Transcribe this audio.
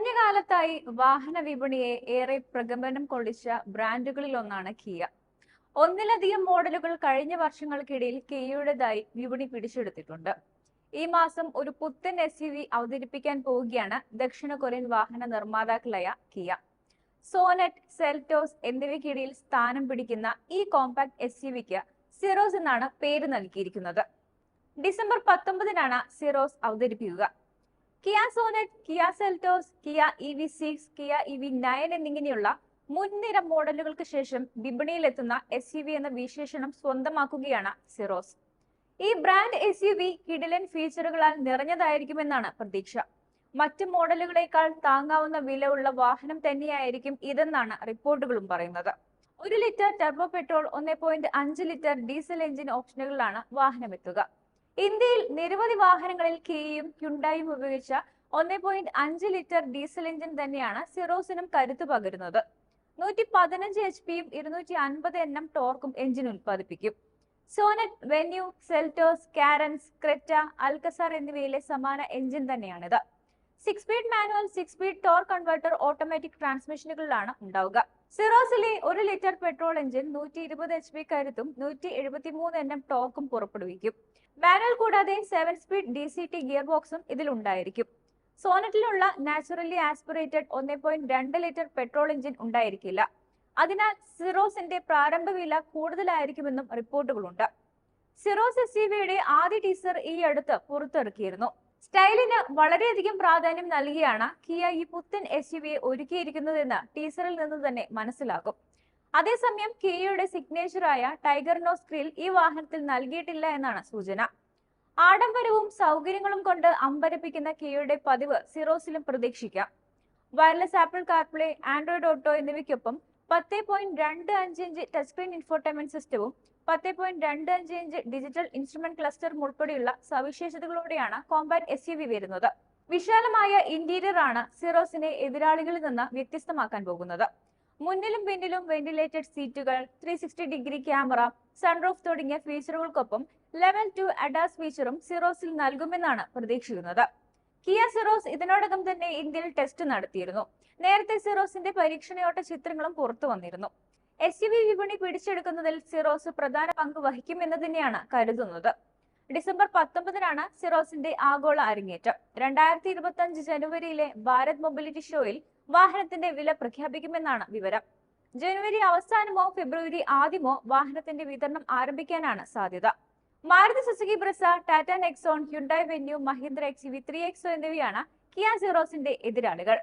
കഴിഞ്ഞ കാലത്തായി വാഹന വിപണിയെ ഏറെ പ്രകമ്പനം കൊള്ളിച്ച ബ്രാൻഡുകളിൽ ഒന്നാണ് കിയ. ഒന്നിലധികം മോഡലുകൾ കഴിഞ്ഞ വർഷങ്ങൾക്കിടയിൽ കിയയുടേതായി വിപണി പിടിച്ചെടുത്തിട്ടുണ്ട്. ഈ മാസം ഒരു പുത്തൻ എസ് യു വി അവതരിപ്പിക്കാൻ പോവുകയാണ് ദക്ഷിണ കൊറിയൻ വാഹന നിർമ്മാതാക്കളായ കിയ. സോനറ്റ് സെൽറ്റോസ് എന്നിവയ്ക്കിടയിൽ സ്ഥാനം പിടിക്കുന്ന ഈ കോമ്പാക്ട് എസ് യു വിക്ക് സിറോസ് എന്നാണ് പേര് നൽകിയിരിക്കുന്നത്. ഡിസംബർ പത്തൊമ്പതിനാണ് സിറോസ് അവതരിപ്പിക്കുക. Kia Sonet Kia Seltos Kia E V six Kia E V nine എന്നിങ്ങനെയുള്ള മുൻനിര മോഡലുകൾക്ക് ശേഷം വിപണിയിലെത്തുന്ന എസ് യു വി എന്ന വിശേഷണം സ്വന്തമാക്കുകയാണ് സിറോസ്. ഈ ബ്രാൻഡ് എസ് യു വി കിടിലൻ ഫീച്ചറുകളാൽ നിറഞ്ഞതായിരിക്കുമെന്നാണ് പ്രതീക്ഷ. മറ്റ് മോഡലുകളേക്കാൾ താങ്ങാവുന്ന വില ഉള്ള വാഹനം തന്നെയായിരിക്കും ഇതെന്നാണ് റിപ്പോർട്ടുകളും പറയുന്നത്. ഒരു ലിറ്റർ ടെർബോ പെട്രോൾ ഒന്നേ ലിറ്റർ ഡീസൽ എഞ്ചിൻ ഓപ്ഷനുകളിലാണ് വാഹനം എത്തുക ഇന്ത്യയിൽ നിരവധി വാഹനങ്ങളിൽ കിയയും ഹ്യുണ്ടായും ഉപയോഗിച്ച ഒന്നേ പോയിന്റ് അഞ്ച് ലിറ്റർ ഡീസൽ എഞ്ചിൻ തന്നെയാണ് സിറോസിനും കരുത്തു പകരുന്നത്. നൂറ്റി പതിനഞ്ച് എച്ച് പിയും ഇരുന്നൂറ്റി അൻപത് എൻ എം ടോർക്കും engine ഉൽപ്പാദിപ്പിക്കും. Sonet Venue Seltos Carens Creta Alcazar എന്നിവയിലെ സമാന എഞ്ചിൻ തന്നെയാണിത്. Six speed manual six speed torque converter automatic ട്രാൻസ്മിഷനുകളിലാണ് ഉണ്ടാവുക. സിറോസിലെ ഒരു ലിറ്റർ പെട്രോൾ എഞ്ചിൻ നൂറ്റി ഇരുപത് എച്ച് പി കരുത്തും നൂറ്റി എഴുപത്തി മൂന്ന് എൻ എം ടോക്കും പുറപ്പെടുവിക്കും. മാനുവൽ കൂടാതെ seven speed D C T gear ബോക്സും ഇതിൽ ഉണ്ടായിരിക്കും സോനറ്റിലുള്ള നാച്ചുറലി ആസ്പിറേറ്റഡ് ഒന്നേ പോയിന്റ് രണ്ട് ലിറ്റർ പെട്രോൾ എഞ്ചിൻ ഉണ്ടായിരിക്കില്ല. അതിനാൽ സിറോസിന്റെ പ്രാരംഭ വില കൂടുതലായിരിക്കുമെന്നും റിപ്പോർട്ടുകളുണ്ട്. സിറോസ് എസ് ആദ്യ ടീസർ ഈ അടുത്ത് പുറത്തിറക്കിയിരുന്നു. സ്റ്റൈലിന് വളരെയധികം പ്രാധാന്യം നൽകിയാണ് കിയ ഈ പുത്തൻ എസ് യു വിയെ ഒരുക്കിയിരിക്കുന്നതെന്ന് ടീസറിൽ നിന്ന് തന്നെ മനസ്സിലാകും. അതേസമയം കിയയുടെ സിഗ്നേച്ചറായ ടൈഗർ നോസ് ഗ്രിൽ ഈ വാഹനത്തിൽ നൽകിയിട്ടില്ല എന്നാണ് സൂചന. ആഡംബരവും സൗകര്യങ്ങളും കൊണ്ട് അമ്പരപ്പിക്കുന്ന കിയയുടെ പതിവ് സിറോസിലും പ്രതീക്ഷിക്കാം. Wireless Apple CarPlay Android Auto എന്നിവയ്ക്കൊപ്പം പത്ത് പോയിന്റ് രണ്ട് അഞ്ച് ഇഞ്ച് ടച്ച് സ്ക്രീൻ ഇൻഫോർട്ടൈൻമെന്റ് സിസ്റ്റവും പത്ത് പോയിന്റ് രണ്ട് അഞ്ച് ഇഞ്ച് ഡിജിറ്റൽ ഇൻസ്ട്രുമെന്റ് ക്ലസ്റ്ററും ഉൾപ്പെടെയുള്ള സവിശേഷതകളോടെയാണ് കോമ്പാക്ട് എസ് യു വി വരുന്നത്. വിശാലമായ ഇന്റീരിയർ ആണ് സിറോസിനെ എതിരാളികളിൽ നിന്ന് വ്യത്യസ്തമാക്കാൻ പോകുന്നത്. മുന്നിലും പിന്നിലും വെന്റിലേറ്റഡ് സീറ്റുകൾ three sixty degree camera sunroof തുടങ്ങിയ ഫീച്ചറുകൾക്കൊപ്പം ലെവൽ ടു അഡാസ് ഫീച്ചറും സിറോസിൽ നൽകുമെന്നാണ് പ്രതീക്ഷിക്കുന്നത്. കിയ സിറോസ് ഇതിനോടകം തന്നെ ഇന്ത്യയിൽ ടെസ്റ്റ് നടത്തിയിരുന്നു. നേരത്തെ സിറോസിന്റെ പരീക്ഷണയോട്ട ചിത്രങ്ങളും പുറത്തു വന്നിരുന്നു. എസ് യു വി വിപണി പിടിച്ചെടുക്കുന്നതിൽ സിറോസ് പ്രധാന പങ്ക് വഹിക്കുമെന്ന് തന്നെയാണ് കരുതുന്നത്. ഡിസംബർ പത്തൊമ്പതിനാണ് സിറോസിന്റെ ആഗോള അരങ്ങേറ്റം. രണ്ടായിരത്തി ഇരുപത്തി അഞ്ച് ജനുവരിയിലെ ഭാരത് മൊബിലിറ്റി ഷോയിൽ വാഹനത്തിന്റെ വില പ്രഖ്യാപിക്കുമെന്നാണ് വിവരം. ജനുവരി അവസാനമോ ഫെബ്രുവരി ആദ്യമോ വാഹനത്തിന്റെ വിതരണം ആരംഭിക്കാനാണ് സാധ്യത. Maruti Suzuki Brezza Tata Nexon Hyundai Venue Mahindra X V three XO എന്നിവയാണ് കിയ സിറോസിന്റെ എതിരാളികൾ.